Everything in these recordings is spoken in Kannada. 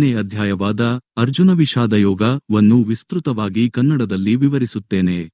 ನೇ ಅಧ್ಯಾಯವಾದ ಅರ್ಜುನ ವಿಷಾದ ಯೋಗವನ್ನು ವಿಸ್ತೃತವಾಗಿ ಕನ್ನಡದಲ್ಲಿ ವಿವರಿಸುತ್ತೇನೆ.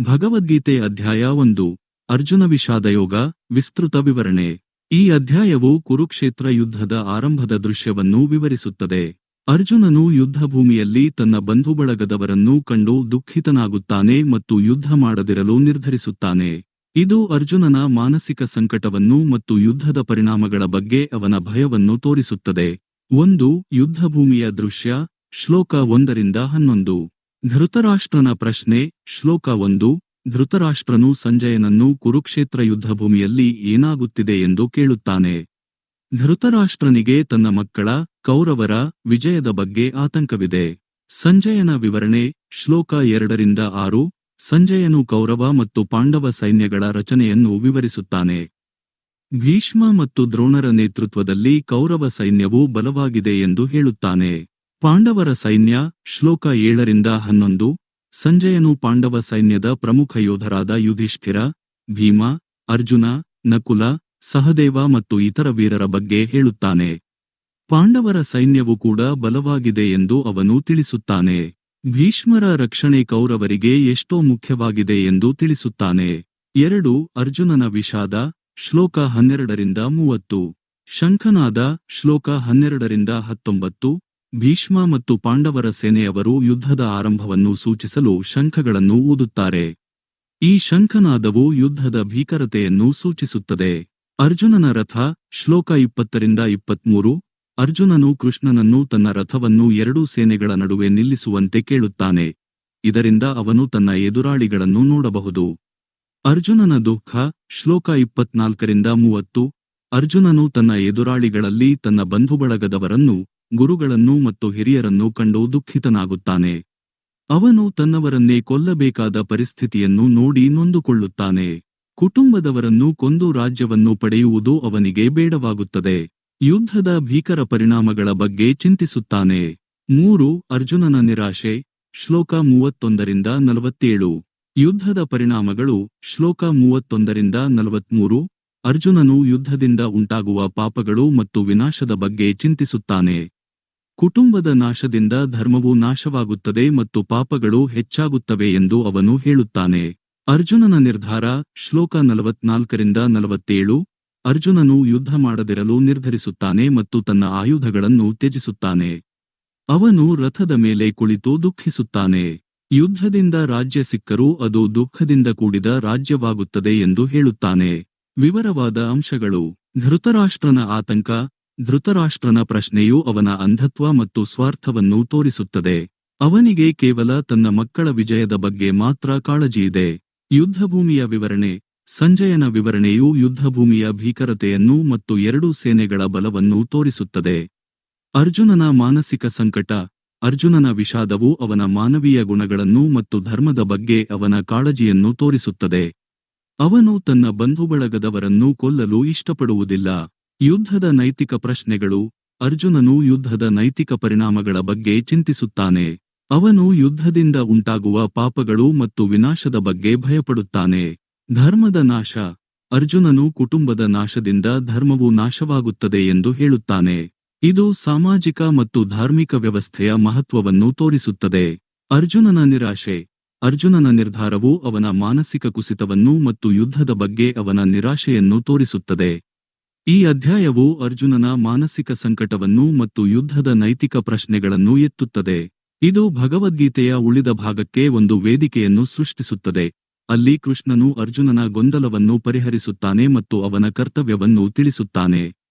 ಭಗವದ್ಗೀತೆ ಅಧ್ಯಾಯ ಒಂದು. ಅರ್ಜುನ ವಿಷಾದ ಯೋಗ, ವಿಸ್ತೃತ ವಿವರಣೆ. ಈ ಅಧ್ಯಾಯವು ಕುರುಕ್ಷೇತ್ರ ಯುದ್ಧದ ಆರಂಭದ ದೃಶ್ಯವನ್ನು ವಿವರಿಸುತ್ತದೆ. ಅರ್ಜುನನು ಯುದ್ಧಭೂಮಿಯಲ್ಲಿ ತನ್ನ ಬಂಧುಬಳಗದವರನ್ನೂ ಕಂಡು ದುಃಖಿತನಾಗುತ್ತಾನೆ ಮತ್ತು ಯುದ್ಧ ಮಾಡದಿರಲು ನಿರ್ಧರಿಸುತ್ತಾನೆ. ಇದು ಅರ್ಜುನನ ಮಾನಸಿಕ ಸಂಕಟವನ್ನು ಮತ್ತು ಯುದ್ಧದ ಪರಿಣಾಮಗಳ ಬಗ್ಗೆ ಅವನ ಭಯವನ್ನು ತೋರಿಸುತ್ತದೆ. ಒಂದು ಯುದ್ಧಭೂಮಿಯ ದೃಶ್ಯ, ಶ್ಲೋಕ ಒಂದರಿಂದ ಹನ್ನೊಂದು. ಧೃತರಾಷ್ಟ್ರನ ಪ್ರಶ್ನೆ, ಶ್ಲೋಕ ಒಂದು. ಧೃತರಾಷ್ಟ್ರನು ಸಂಜಯನನ್ನು ಕುರುಕ್ಷೇತ್ರ ಯುದ್ಧಭೂಮಿಯಲ್ಲಿ ಏನಾಗುತ್ತಿದೆ ಎಂದು ಕೇಳುತ್ತಾನೆ. ಧೃತರಾಷ್ಟ್ರನಿಗೆ ತನ್ನ ಮಕ್ಕಳ, ಕೌರವರ, ವಿಜಯದ ಬಗ್ಗೆ ಆತಂಕವಿದೆ. ಸಂಜಯನ ವಿವರಣೆ, ಶ್ಲೋಕ ಎರಡರಿಂದ ಆರು. ಸಂಜಯನು ಕೌರವ ಮತ್ತು ಪಾಂಡವ ಸೈನ್ಯಗಳ ರಚನೆಯನ್ನು ವಿವರಿಸುತ್ತಾನೆ. ಭೀಷ್ಮ ಮತ್ತು ದ್ರೋಣರ ನೇತೃತ್ವದಲ್ಲಿ ಕೌರವ ಸೈನ್ಯವು ಬಲವಾಗಿದೆ ಎಂದು ಹೇಳುತ್ತಾನೆ. ಪಾಂಡವರ ಸೈನ್ಯ, ಶ್ಲೋಕ ಏಳರಿಂದ ಹನ್ನೊಂದು. ಸಂಜಯನು ಪಾಂಡವ ಸೈನ್ಯದ ಪ್ರಮುಖ ಯೋಧರಾದ ಯುಧಿಷ್ಠಿರ, ಭೀಮ, ಅರ್ಜುನ, ನಕುಲ, ಸಹದೇವ ಮತ್ತು ಇತರ ವೀರರ ಬಗ್ಗೆ ಹೇಳುತ್ತಾನೆ. ಪಾಂಡವರ ಸೈನ್ಯವು ಕೂಡ ಬಲವಾಗಿದೆ ಎಂದು ಅವನು ತಿಳಿಸುತ್ತಾನೆ. ಭೀಷ್ಮರ ರಕ್ಷಣೆ ಕೌರವರಿಗೆ ಎಷ್ಟೋ ಮುಖ್ಯವಾಗಿದೆ ಎಂದು ತಿಳಿಸುತ್ತಾನೆ. ಎರಡು, ಅರ್ಜುನನ ವಿಷಾದ ಶ್ಲೋಕ ಹನ್ನೆರಡರಿಂದ ಮೂವತ್ತು. ಶಂಖನಾದ ಶ್ಲೋಕ ಹನ್ನೆರಡರಿಂದ ಹತ್ತೊಂಬತ್ತು. ಭೀಷ್ಮ ಮತ್ತು ಪಾಂಡವರ ಸೇನೆಯವರು ಯುದ್ಧದ ಆರಂಭವನ್ನು ಸೂಚಿಸಲು ಶಂಖಗಳನ್ನು ಊದುತ್ತಾರೆ. ಈ ಶಂಖನಾದವು ಯುದ್ಧದ ಭೀಕರತೆಯನ್ನು ಸೂಚಿಸುತ್ತದೆ. ಅರ್ಜುನನ ರಥ ಶ್ಲೋಕ ಇಪ್ಪತ್ತರಿಂದ ಇಪ್ಪತ್ಮೂರು. ಅರ್ಜುನನು ಕೃಷ್ಣನನ್ನು ತನ್ನ ರಥವನ್ನು ಎರಡೂ ಸೇನೆಗಳ ನಡುವೆ ನಿಲ್ಲಿಸುವಂತೆ ಕೇಳುತ್ತಾನೆ. ಇದರಿಂದ ಅವನು ತನ್ನ ಎದುರಾಳಿಗಳನ್ನು ನೋಡಬಹುದು. ಅರ್ಜುನನ ದುಃಖ, ಶ್ಲೋಕ ಇಪ್ಪತ್ನಾಲ್ಕರಿಂದ ಮೂವತ್ತು. ಅರ್ಜುನನು ತನ್ನ ಎದುರಾಳಿಗಳಲ್ಲಿ ತನ್ನ ಬಂಧುಬಳಗದವರನ್ನು, ಗುರುಗಳನ್ನು ಮತ್ತು ಹಿರಿಯರನ್ನು ಕಂಡು ದುಃಖಿತನಾಗುತ್ತಾನೆ. ಅವನು ತನ್ನವರನ್ನೇ ಕೊಲ್ಲಬೇಕಾದ ಪರಿಸ್ಥಿತಿಯನ್ನು ನೋಡಿ ನೊಂದುಕೊಳ್ಳುತ್ತಾನೆ. ಕುಟುಂಬದವರನ್ನು ಕೊಂದು ರಾಜ್ಯವನ್ನು ಪಡೆಯುವುದು ಅವನಿಗೆ ಬೇಡವಾಗುತ್ತದೆ. ಯುದ್ಧದ ಭೀಕರ ಪರಿಣಾಮಗಳ ಬಗ್ಗೆ ಚಿಂತಿಸುತ್ತಾನೆ. ಮೂರು, ಅರ್ಜುನನ ನಿರಾಶೆ, ಶ್ಲೋಕ ಮೂವತ್ತೊಂದರಿಂದ ನಲವತ್ತೇಳು. ಯುದ್ಧದ ಪರಿಣಾಮಗಳು ಶ್ಲೋಕ ಮೂವತ್ತೊಂದರಿಂದ ನಲವತ್ಮೂರು. ಅರ್ಜುನನು ಯುದ್ಧದಿಂದ ಉಂಟಾಗುವ ಪಾಪಗಳು ಮತ್ತು ವಿನಾಶದ ಬಗ್ಗೆ ಚಿಂತಿಸುತ್ತಾನೆ. ಕುಟುಂಬದ ನಾಶದಿಂದ ಧರ್ಮವು ನಾಶವಾಗುತ್ತದೆ ಮತ್ತು ಪಾಪಗಳು ಹೆಚ್ಚಾಗುತ್ತವೆ ಎಂದು ಅವನು ಹೇಳುತ್ತಾನೆ. ಅರ್ಜುನನ ನಿರ್ಧಾರ ಶ್ಲೋಕ ನಲವತ್ನಾಲ್ಕರಿಂದ ನಲವತ್ತೇಳು. ಅರ್ಜುನನು ಯುದ್ಧ ಮಾಡದಿರಲು ನಿರ್ಧರಿಸುತ್ತಾನೆ ಮತ್ತು ತನ್ನ ಆಯುಧಗಳನ್ನು ತ್ಯಜಿಸುತ್ತಾನೆ. ಅವನು ರಥದ ಮೇಲೆ ಕುಳಿತು ದುಃಖಿಸುತ್ತಾನೆ. ಯುದ್ಧದಿಂದ ರಾಜ್ಯ ಸಿಕ್ಕರೂ ಅದು ದುಃಖದಿಂದ ಕೂಡಿದ ರಾಜ್ಯವಾಗುತ್ತದೆ ಎಂದು ಹೇಳುತ್ತಾನೆ. ವಿವರವಾದ ಅಂಶಗಳು. ಧೃತರಾಷ್ಟ್ರನ ಆತಂಕ, ಧೃತರಾಷ್ಟ್ರನ ಪ್ರಶ್ನೆಯು ಅವನ ಅಂಧತ್ವ ಮತ್ತು ಸ್ವಾರ್ಥವನ್ನು ತೋರಿಸುತ್ತದೆ. ಅವನಿಗೆ ಕೇವಲ ತನ್ನ ಮಕ್ಕಳ ವಿಜಯದ ಬಗ್ಗೆ ಮಾತ್ರ ಕಾಳಜಿಯಿದೆ ಯುದ್ಧಭೂಮಿಯ ವಿವರಣೆ. ಸಂಜಯನ ವಿವರಣೆಯು ಯುದ್ಧಭೂಮಿಯ ಭೀಕರತೆಯನ್ನು ಮತ್ತು ಎರಡೂ ಸೇನೆಗಳ ಬಲವನ್ನು ತೋರಿಸುತ್ತದೆ. ಅರ್ಜುನನ ಮಾನಸಿಕ ಸಂಕಟ. ಅರ್ಜುನನ ವಿಷಾದವು ಅವನ ಮಾನವೀಯ ಗುಣಗಳನ್ನು ಮತ್ತು ಧರ್ಮದ ಬಗ್ಗೆ ಅವನ ಕಾಳಜಿಯನ್ನು ತೋರಿಸುತ್ತದೆ. ಅವನು ತನ್ನ ಬಂಧುಬಳಗದವರನ್ನು ಕೊಲ್ಲಲು ಇಷ್ಟಪಡುವುದಿಲ್ಲ. ಯುದ್ಧದ ನೈತಿಕ ಪ್ರಶ್ನೆಗಳು, ಅರ್ಜುನನು ಯುದ್ಧದ ನೈತಿಕ ಪರಿಣಾಮಗಳ ಬಗ್ಗೆ ಚಿಂತಿಸುತ್ತಾನೆ. ಅವನು ಯುದ್ಧದಿಂದ ಉಂಟಾಗುವ ಪಾಪಗಳು ಮತ್ತು ವಿನಾಶದ ಬಗ್ಗೆ ಭಯಪಡುತ್ತಾನೆ. ಧರ್ಮದ ನಾಶ, ಅರ್ಜುನನು ಕುಟುಂಬದ ನಾಶದಿಂದ ಧರ್ಮವು ನಾಶವಾಗುತ್ತದೆ ಎಂದು ಹೇಳುತ್ತಾನೆ. ಇದು ಸಾಮಾಜಿಕ ಮತ್ತು ಧಾರ್ಮಿಕ ವ್ಯವಸ್ಥೆಯ ಮಹತ್ವವನ್ನು ತೋರಿಸುತ್ತದೆ. ಅರ್ಜುನನ ನಿರಾಶೆ. ಅರ್ಜುನನ ನಿರ್ಧಾರವು ಅವನ ಮಾನಸಿಕ ಕುಸಿತವನ್ನು ಮತ್ತು ಯುದ್ಧದ ಬಗ್ಗೆ ಅವನ ನಿರಾಶೆಯನ್ನು ತೋರಿಸುತ್ತದೆ. ಈ ಅಧ್ಯಾಯವು ಅರ್ಜುನನ ಮಾನಸಿಕ ಸಂಕಟವನ್ನು ಮತ್ತು ಯುದ್ಧದ ನೈತಿಕ ಪ್ರಶ್ನೆಗಳನ್ನು ಎತ್ತುತ್ತದೆ. ಇದು ಭಗವದ್ಗೀತೆಯ ಉಳಿದ ಭಾಗಕ್ಕೆ ಒಂದು ವೇದಿಕೆಯನ್ನು ಸೃಷ್ಟಿಸುತ್ತದೆ. ಅಲ್ಲಿ ಕೃಷ್ಣನು ಅರ್ಜುನನ ಗೊಂದಲವನ್ನು ಪರಿಹರಿಸುತ್ತಾನೆ ಮತ್ತು ಅವನ ಕರ್ತವ್ಯವನ್ನು ತಿಳಿಸುತ್ತಾನೆ.